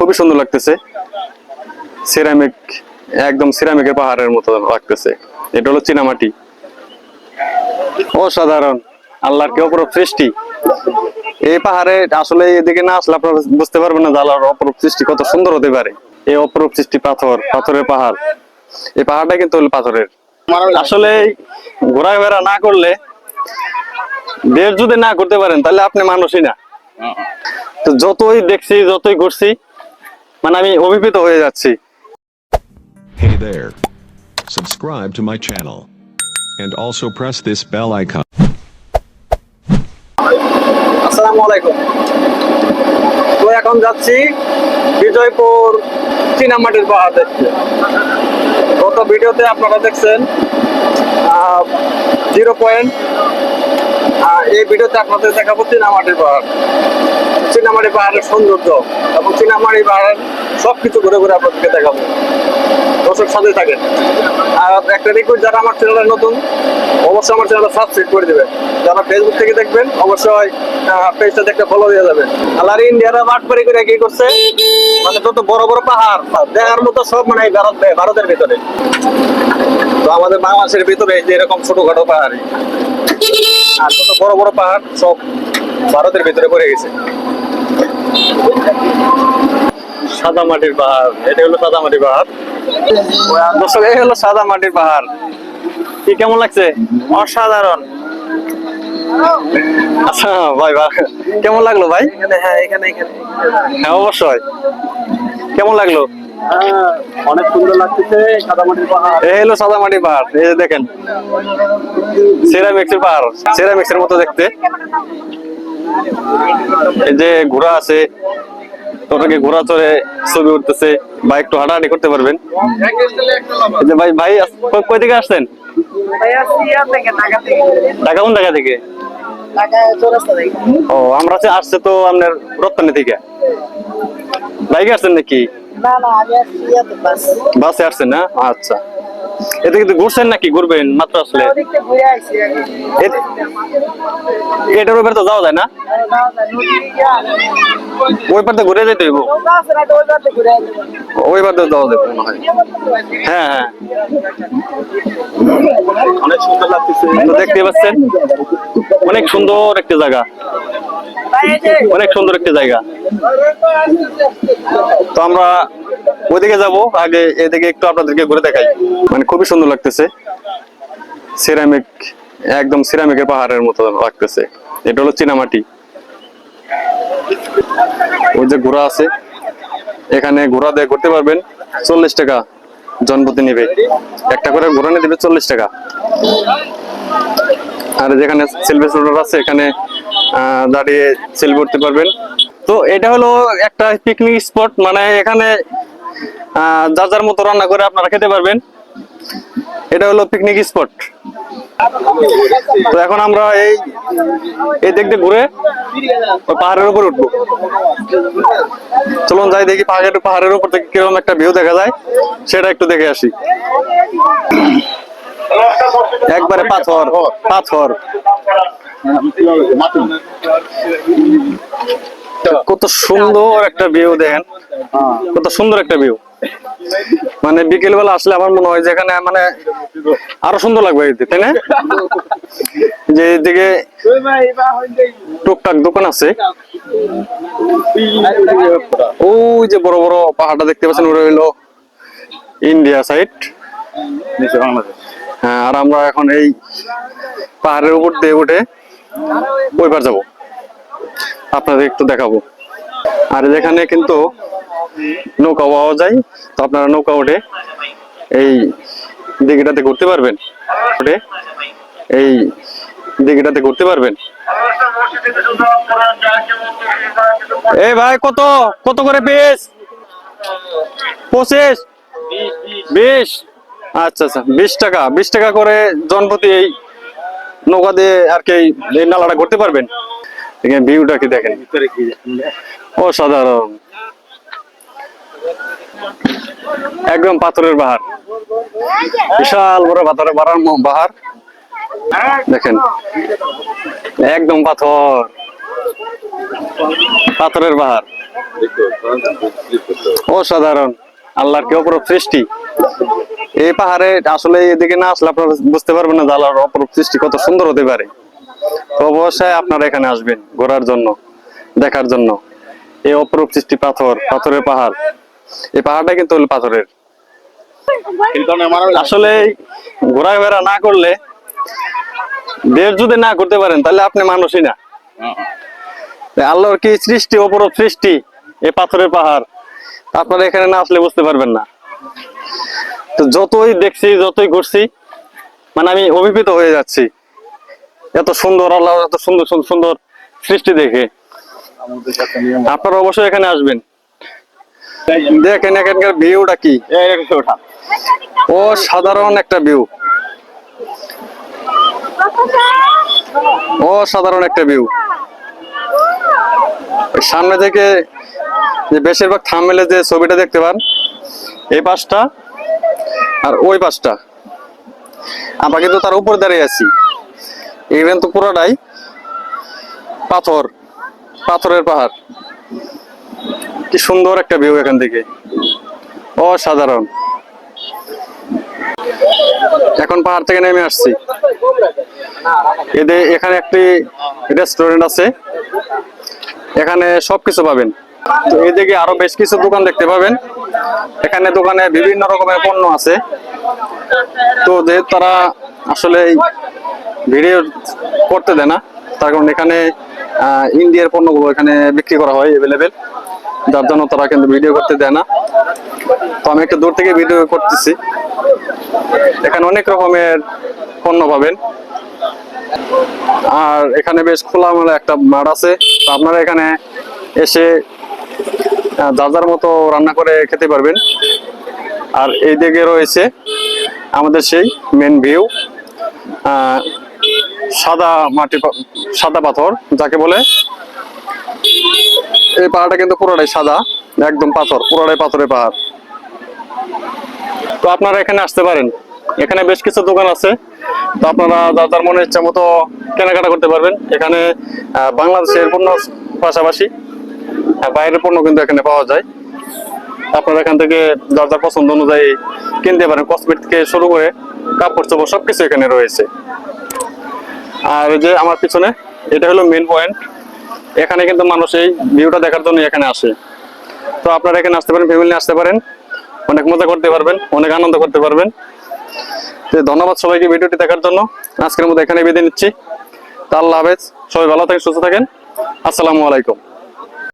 খুবই সুন্দর লাগতেছে। সিরামিক একদম সিরামিকের পাহাড়ের মতো লাগতেছে। এটা হলো চীনামাটি। অসাধারণ। আল্লাহর কি অপরূপ সৃষ্টি? এই পাহাড়ে আসলে এদিকে না আসলে আপনারা বুঝতে পারবেন না আল্লাহর অপরূপ সৃষ্টি কত সুন্দর হতে পারে। এই অপরূপ সৃষ্টি পাথর, পাথরের পাহাড়। এই পাহাড়টা কিন্তু পাথরের। আসলে ঘোরাফেরা না করলে দেশ যদি না করতে পারেন, তাহলে আপনি মানুষই না। তো যতই দেখছি, যতই ঘুরছি মানে আমি অভিভূত হয়ে যাচ্ছি Hey there. Subscribe to my channel. And also press this bell icon. আসসালামু আলাইকুম তো এখন যাচ্ছি বিজয়পুর চীনামাটির পাহাড় দেখতে গত ভিডিওতে আপনারা দেখছেন জিরো পয়েন্ট এই ভিডিওতে আপনাদের দেখাবো চীনামাটির পাহাড়। চীনামাটি পাহাড়ের সৌন্দর্য এবং চীনামাটি পাহাড়ের সবকিছু ঘুরে ঘুরে আপনাদেরকে দেখাবো। দর্শক সাথে থাকেন। আর একটা রিকোয়েস্ট যারা আমার চ্যানেলে নতুন, অবশ্যই আমার চ্যানেলটা সাবস্ক্রাইব করে দিবেন। যারা ফেসবুক থেকে দেখবেন, অবশ্যই পেজটা দেখতে ফলো দিয়ে যাবেন। আলার ইন্ডিয়ারা বাটপারি করে কি করছে? মানে যত বড় বড় পাহাড় দেখার মতো সব মানে ভারত ভারতের ভিতরে। তো আমাদের বাংলাদেশের ভিতরে যে এরকম ছোটখাটো পাহাড়। আর যত বড় বড় পাহাড় সব ভারতের ভিতরে পড়ে গেছে। সাদা মাটির পাহাড় এটা হলো সাদা মাটির পাহাড়। দর্শক এই হলো সাদা মাটির পাহাড়। কি কেমন লাগছে? অসাধারণ। আচ্ছা ভাই ভাই কেমন লাগল ভাই? হ্যাঁ এখানে এখানে। হ্যাঁ অবশ্যই। কেমন লাগল? অনেক সুন্দর লাগতেছে সাদামাটির পাহাড়। এই হলো সাদা মাটির পাহাড় এই যে দেখেন। সেরামিক্সের পাহাড় সেরামিক্সের মতো দেখতে। এই যে ঘোড়া আছে ওটাকে ঘোড়া চড়ে ছবি উঠতেছে বা একটু হাঁটাহাঁটি করতে পারবেন। এই যে ভাই ভাই কই- কই থেকে আসছেন? ঢাকা কোন জায়গা থেকে। ও আমরা যে আসছে তো আপনার রপ্তানি থেকে। বাইকে আসছেন নাকি? না না আমি ইয়াতে বাস। বাসে আসছেন না? আচ্ছা। এতে কিন্তু ঘুরছেন নাকি ঘুরবেন মাত্র আসলে? এটার উপরে তো যাওয়া যায় না? ওই পার তো ঘুরে যেতে হইব। ওই পাশে ঘুরে আইতে ওই পার তো যাওয়া যাবে মনে হয়। হ্যাঁ হ্যাঁ। অনেক সুন্দর লাগতেছে দেখতে পাচ্ছেন অনেক সুন্দর একটা জায়গা। অনেক সুন্দর একটা জায়গা। তো আমরা ওইদিকে যাব, আগে এদিকে একটু আপনাদেরকে ঘুরে দেখাই। মানে খুবই সুন্দর লাগতেছে। সিরামিক, একদম সিরামিকের পাহাড়ের মতো লাগতেছে। এটা হলো চীনামাটি। ওই যে ঘোড়া আছে। এখানে ঘোড়া দিয়ে ঘুরতে পারবেন। চল্লিশ টাকা জনপ্রতি নিবে। একটা করে ঘোড়া নিয়ে দেবে চল্লিশ টাকা। আর যেখানে সেলফি আছে, এখানে দাঁড়িয়ে সেল করতে পারবেন। তো এটা হলো একটা পিকনিক স্পট মানে এখানে যার যার মতো রান্না করে আপনারা খেতে পারবেন। এটা হলো পিকনিক স্পট তো এখন আমরা এই এই দিয়ে ঘুরে পাহাড়ের উপর উঠবো। চলুন যাই দেখি পাহাড়ের পাহাড়ের উপর থেকে কীরকম একটা ভিউ দেখা যায়, সেটা একটু দেখে আসি। একবারে পাথর পাথর। কত সুন্দর একটা ভিউ দেখেন। কত সুন্দর একটা ভিউ মানে বিকেল বেলা আসলে আমার মনে হয় যেখানে মানে আরও সুন্দর লাগবে এদিকে, তাই না? যে এদিকে টুকটাক দোকান আছে। ওই যে বড় বড় পাহাড়টা দেখতে পাচ্ছেন ওটা হইল ইন্ডিয়া সাইড হ্যাঁ আর আমরা এখন এই পাহাড়ের উপর দিয়ে উঠে ওইবার যাব। আপনাদের একটু দেখাবো। আর যেখানে কিন্তু নৌকা পাওয়া যায়। তো আপনারা নৌকা উঠে এই দিঘিটাতে ঘুরতে পারবেন। উঠে এই দিঘিটাতে ঘুরতে পারবেন। এই ভাই, কত? কত করে পিস? পঁচিশ? বিশ? আচ্ছা আচ্ছা। বিশ টাকা। বিশ টাকা করে জনপ্রতি এই নৌকা দিয়ে আর কি এই নালাটা ঘুরতে পারবেন? এখানে ভিউটা কি দেখেন? অসাধারণ। একদম পাথরের বাহার। বিশাল বড় পাথরের বাড়ার বাহার। দেখেন একদম পাথর। পাথরের পাহাড় অসাধারণ। আল্লাহর কি অপরূপ সৃষ্টি? এই পাহাড়ে আসলে এদিকে না আসলে আপনারা বুঝতে পারবেন না যে আল্লাহর অপরূপ সৃষ্টি কত সুন্দর হতে পারে। তো অবশ্যই আপনারা এখানে আসবেন ঘোরার জন্য দেখার জন্য। এই অপরূপ সৃষ্টি পাথর পাথরের পাহাড়। এই পাহাড়টা কিন্তু পাথরের। আসলে ঘোরাফেরা না করলে দেশ যদি না করতে পারেন তাহলে আপনি মানুষই না। আল্লাহর কি সৃষ্টি অপরূপ সৃষ্টি? এই পাথরের পাহাড়। আপনারা এখানে না আসলে বুঝতে পারবেন না। তো যতই দেখছি যতই ঘুরছি মানে আমি অভিভূত হয়ে যাচ্ছি। এত সুন্দর আল্লাহ এত সুন্দর সুন্দর সৃষ্টি দেখে। আপনারা অবশ্যই এখানে আসবেন। দেখেন এখানকার ভিউটা কি। ও সাধারণ একটা ভিউ। ও সাধারণ একটা ভিউ। সামনে থেকে যে বেশিরভাগ থামমেলে যে ছবিটা দেখতে পান, এই পাশটা আর ওই পাশটা। আমরা কিন্তু তার উপরে দাঁড়িয়ে আছি। এইখান তো পুরোটাই পাথর, পাথরের পাহাড়। কি সুন্দর একটা ভিউ এখান থেকে। অসাধারণ। এখন পাহাড় থেকে নেমে আসছি। এদের এখানে একটি রেস্টুরেন্ট আছে। এখানে সবকিছু পাবেন। তো এদিকে আরও বেশ কিছু দোকান দেখতে পাবেন। এখানে দোকানে বিভিন্ন রকমের পণ্য আছে। তো যেহেতু তারা আসলে ভিডিও করতে দেয় না, তার কারণ এখানে ইন্ডিয়ার পণ্যগুলো এখানে বিক্রি করা হয় এভেলেবেল যার জন্য তারা কিন্তু ভিডিও করতে দেয় না। তো আমি একটু দূর থেকে ভিডিও করতেছি। এখানে অনেক রকমের পণ্য পাবেন। আর এখানে বেশ খোলামেলা একটা মাঠ আছে। আপনারা এখানে এসে যার যার মতো রান্না করে খেতে পারবেন। আর এই দিকে রয়েছে আমাদের সেই মেন ভিউ সাদা মাটি সাদা পাথর, যাকে বলে এই পাহাড়টা কিন্তু পুরোটাই সাদা, একদম পাথর, পুরোটাই পাথরের পাহাড়। তো আপনারা এখানে আসতে পারেন। এখানে বেশ কিছু দোকান আছে। তো আপনারা যার যার মনে ইচ্ছা মতো কেনাকাটা করতে পারবেন। এখানে বাংলাদেশের পণ্য পাশাপাশি বাইরের পণ্য কিন্তু এখানে পাওয়া যায়। আপনারা এখান থেকে যার যার পছন্দ অনুযায়ী কিনতে পারেন কসমেটিক থেকে শুরু করে কাপড় চোপড় সবকিছু এখানে রয়েছে। আর যে আমার পিছনে, এটা হলো মেন পয়েন্ট এখানে কিন্তু মানুষ এই ভিউটা দেখার জন্য এখানে আসে। তো আপনারা এখানে আসতে পারেন ফ্যামিলি আসতে পারেন। অনেক মজা করতে পারবেন, অনেক আনন্দ করতে পারবেন। তো ধন্যবাদ সবাইকে ভিডিওটি দেখার জন্য। আজকের মতো এখানে বিদায় নিচ্ছি। তা আল্লাহ হাফেজ। সবাই ভালো থাকেন, সুস্থ থাকেন। আসসালামু আলাইকুম।